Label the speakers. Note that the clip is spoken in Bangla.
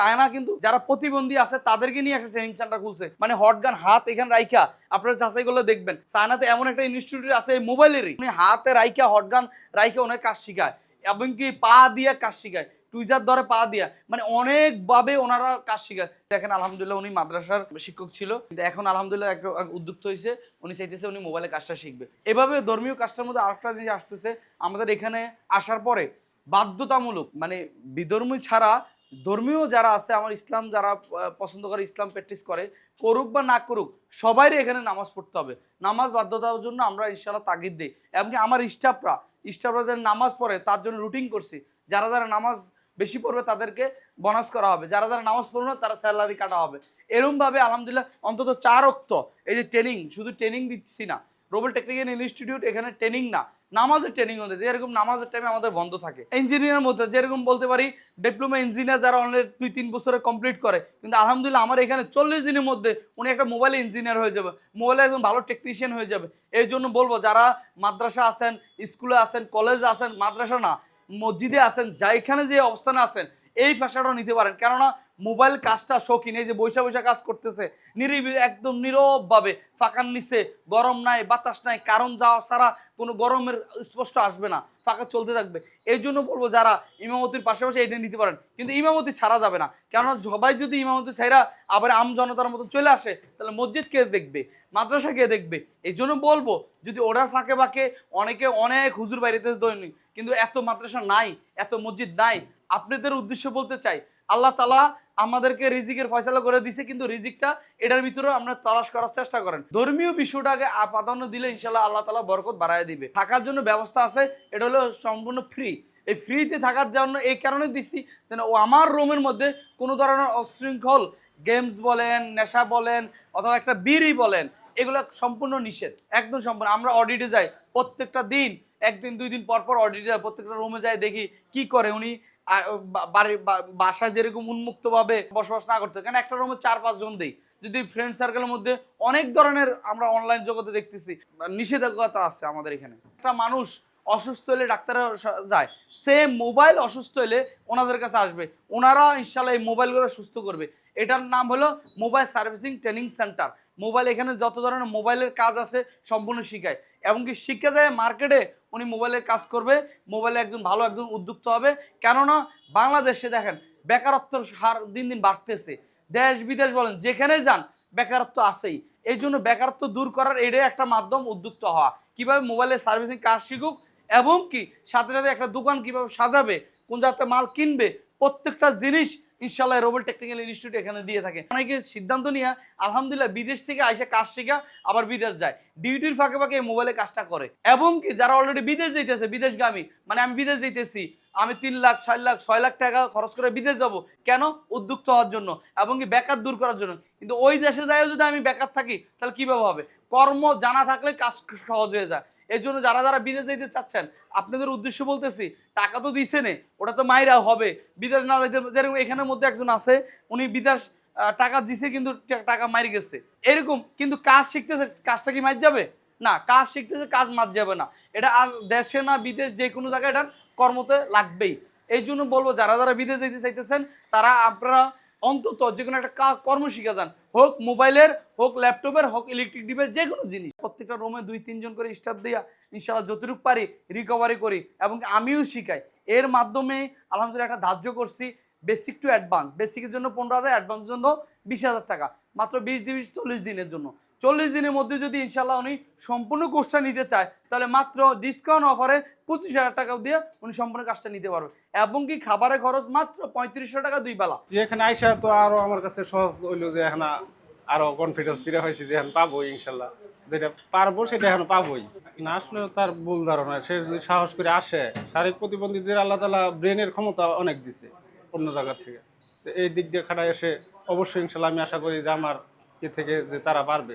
Speaker 1: চায়না কিন্তু যারা প্রতিবন্ধী আছে, তাদেরকে নিয়ে একটা ট্রেনিং সেন্টার খুলছে। মানে হটগান হাত এখানে রাইখা, আপনারা যাচাই করলে দেখবেন। চায়নাতে এমন একটা ইনস্টিটিউট আছে এই মোবাইলেরই। উনি হাতে রাইখা হটগান রাইখা অনেক কাজ শিখায়। এবং কি পা দিয়ে কাজ শিখায়। টুইজার ধরে পা দিয়া। মানে অনেকভাবে ওনারা কাজ শিখায়। দেখেন, আলহামদুলিল্লাহ উনি মাদ্রাসার শিক্ষক ছিল। কিন্তু এখন আলহামদুলিল্লাহ একটা উদ্যুক্ত হয়েছে উনি চাইতেছে উনি মোবাইলে কাজটা শিখবে। এভাবে ধর্মীয় কাজটার মধ্যে আরেকটা জিনিস আসতেছে। আমাদের এখানে আসার পরে বাধ্যতামূলক মানে বিধর্মী ছাড়া ধর্মীয় যারা আছে, আমার ইসলাম যারা পছন্দ করে, ইসলাম প্র্যাকটিস করে, করুক বা না করুক, সবাইরই এখানে নামাজ পড়তে হবে। নামাজ বাধ্যতার জন্য আমরা ইনশাল্লাহ তাগিদ দিই। এমনকি আমার স্টাফরা স্টাফরা যারা নামাজ পড়ে, তার জন্য রুটিন করছি। যারা যারা নামাজ বেশি পড়বে, তাদেরকে বোনাস করা হবে। যারা যারা নামাজ পড়বে না, তারা স্যালারি কাটা হবে। এরমভাবে আলহামদুলিল্লাহ অন্তত চার অক্ত এই যে ট্রেনিং শুধু ট্রেনিং দিচ্ছি না রোবেল টেকনিক্যাল ইনস্টিটিউট এখানে ট্রেনিং না, নামাজের ট্রেনিং হতে যেরকম নামাজের টাইমে আমাদের বন্ধ থাকে। ইঞ্জিনিয়ার মধ্যে যেরকম বলতে পারি ডিপ্লোমা ইঞ্জিনিয়ার যারা অনেক দুই তিন বছরে কমপ্লিট করে, কিন্তু আলহামদুলিল্লাহ আমার এখানে চল্লিশ দিনের মধ্যে উনি একটা মোবাইল ইঞ্জিনিয়ার হয়ে যাবে। মোবাইলে একদম ভালো টেকনিশিয়ান হয়ে যাবে। এই জন্য বলব, যারা মাদ্রাসা আছেন, স্কুলে আছেন কলেজে আছেন, মাদ্রাসা না, মসজিদে আছেন যা এখানে যে অবস্থানে আছেন, এই পেশাটাও নিতে পারেন। কেননা মোবাইল কাজটা শৌখিন, এই যে বৈশা বৈশা কাজ করতেছে, নিরিবিলি একদম নীরবভাবে, ফাঁকার নিচে, গরম নাই, বাতাস নাই, কারণ যাওয়া ছাড়া কোনো গরমের স্পষ্ট আসবে না, ফাঁকা চলতে থাকবে। এই জন্য বলব যারা ইমামতির পাশাপাশি এটা নিতে পারেন, কিন্তু ইমামতি ছাড়া যাবে না। কেননা সবাই যদি ইমামতি ছাইরা আবার আম জনতার মতো চলে আসে, তাহলে মসজিদ কে দেখবে, মাদ্রাসা কে দেখবে? এই জন্য বলব, যদি ওটার ফাঁকে ফাঁকে অনেকে অনেক হুজুর বাইরেতে দৈনিক, কিন্তু এত মাদ্রাসা নাই, এত মসজিদ নাই। আপনাদের উদ্দেশ্য বলতে চাই আল্লাহ তালা আমাদেরকে রিজিকের ফয়সালা করে দিছে, কিন্তু রিজিকটা এটার ভিতরে আমরা তালাশ করার চেষ্টা করেন। ধর্মীয় বিষয়টাকে প্রাধান্য দিলে ইনশাল্লাহ আল্লাহ তালা বরকত বাড়ায় দিবে। থাকার জন্য ব্যবস্থা আছে, এটা হলো সম্পূর্ণ ফ্রি এই ফ্রিতে থাকার জন্য এই কারণে দিছি যেন ও আমার রুমের মধ্যে কোনো ধরনের অশৃঙ্খল গেমস বলেন, নেশা বলেন, অথবা একটা বিড়ি বলেন, এগুলো সম্পূর্ণ নিষেধ, একদম সম্পূর্ণ। আমরা অডিটে যাই প্রত্যেকটা দিন, একদিন, দুই দিন পর পর অডিটে যাই, প্রত্যেকটা রুমে যাই, দেখি কি করে উনি বাসায় যেরকম উন্মুক্তভাবে বসবাস না করতে কারণ একটা রুমে চার পাঁচজন দেই। যদি ফ্রেন্ড সার্কেলের মধ্যে অনেক ধরনের আমরা অনলাইন জগতে দেখতেছি নিষেধাজ্ঞতা আছে আমাদের এখানে। একটা মানুষ অসুস্থ হলে ডাক্তারের যায়। সেম মোবাইল অসুস্থ হলে ওনাদের কাছে আসবে। ওনারা ইনশাল্লাহ এই মোবাইলগুলো সুস্থ করবে। এটার নাম হলো mobile servicing training centre mobile এখানে যত ধরনের মোবাইলের কাজ আছে সম্পূর্ণ শিখায়। এমনকি শিক্ষা যায় মার্কেটে, উনি মোবাইলের কাজ করবে, মোবাইলে একজন ভালো একজন উদ্যুক্ত হবে। কেননা বাংলাদেশে দেখেন, বেকারত্বর হার দিন দিন বাড়তেছে। দেশ বিদেশ বলেন, যেখানে যান, বেকারত্ব আছেই। এই জন্য বেকারত্ব দূর করার এটাই একটা মাধ্যম উদ্যুক্ত হওয়া। কীভাবে মোবাইলের সার্ভিসিং কাজ শিখুক এবং কি সাথে সাথে একটা দোকান কীভাবে সাজাবে, কোন জাতের মাল কিনবে, প্রত্যেকটা জিনিস ইনশাল্লাহ রোবল টেকনিক্যাল ইনস্টিটিউট এখানে দিয়ে থাকে। অনেকে সিদ্ধান্ত নিয়ে, আলহামদুলিল্লাহ বিদেশ থেকে আইসা কাজ শেখা, আবার বিদেশ যায়। ডিউটির ফাঁকে ফাঁকে মোবাইলে কাজটা করে। এবং কি, যারা অলরেডি বিদেশ যাইতেছে, বিদেশগামী মানে আমি বিদেশ যাইতেছি, আমি তিন লাখ, ছয় লাখ ছয় লাখ টাকা খরচ করে বিদেশ যাব, কেন? উদ্যুক্ত হওয়ার জন্য এবং কি বেকার দূর করার জন্য। কিন্তু ওই দেশে যাই যদি আমি বেকার থাকি, তাহলে কীভাবে হবে? কর্ম জানা থাকলে কাজ সহজ হয়ে যায়। এই জন্য যারা যারা বিদেশ যেতে চাচ্ছেন, আপনাদের উদ্দেশ্য বলতেছি, টাকা তো দিছে নে, ওটা তো মাইরা হবে। বিদেশ না যাইতে, যেরকম এখানের মধ্যে একজন আছে, উনি বিদেশ টাকা দিছে কিন্তু টাকা মারি গেছে। এরকম, কিন্তু কাজ শিখতেছে, কাজটা কি মার যাবে? না, কাজ শিখতেছে, কাজ মার যাবে না। এটা আজ দেশে না বিদেশ যে কোনো জায়গায় এটার কর্মতে লাগবেই। এই জন্য বলব, যারা যারা বিদেশ যেতে চাইতেছেন, তারা আপনারা অন্তত যে কোনো একটা কর্ম শিখে যান, হোক মোবাইলের, হোক ল্যাপটপের, হোক ইলেকট্রিক ডিভাইস যে কোনো জিনিস। প্রত্যেকটা রুমে দুই, তিনজন করে স্টাফ দিয়া ইনশাল্লাহ যতটুকু পারি রিকভারি করি এবং আমিও শিখাই। এর মাধ্যমে আলহামদুলিল্লাহ একটা ধার্য করছি বেসিক টু অ্যাডভান্স বেসিকের জন্য পনেরো হাজার অ্যাডভান্সের জন্য বিশ হাজার টাকা। মাত্র বিশ দিন, চল্লিশ দিনের জন্য। চল্লিশ দিনের মধ্যে যদি ইনশাল্লাহ উনি সম্পূর্ণ কোর্সটা নিতে চায়, তাহলে মাত্র ডিসকাউন্ট অফারে পঁচিশ হাজার টাকা দিয়ে উনি সম্পূর্ণ কাজটা নিতে পারবে এবং কি খাবারের খরচ মাত্র পঁয়ত্রিশশো টাকা দুই বেলা
Speaker 2: যে এখানে আইসা তো আরও আমার কাছে সহজ হইল যে এখন আরও কনফিডেন্স ফিরে হয়েছে যে এখন পাবো ইনশাল্লাহ যেটা পারব সেটা এখন পাবোই। না আসলে তার ভুল ধারণা, সে যদি সাহস করে আসে, শারীরিক প্রতিবন্ধীদের আল্লাহ তালা ব্রেনের ক্ষমতা অনেক দিছে অন্য জায়গার থেকে। এই দিক দিয়ে খাটায় এসে অবশ্যই ইনশাল্লাহ আমি আশা করি যে আমার এ থেকে যে তারা পারবে।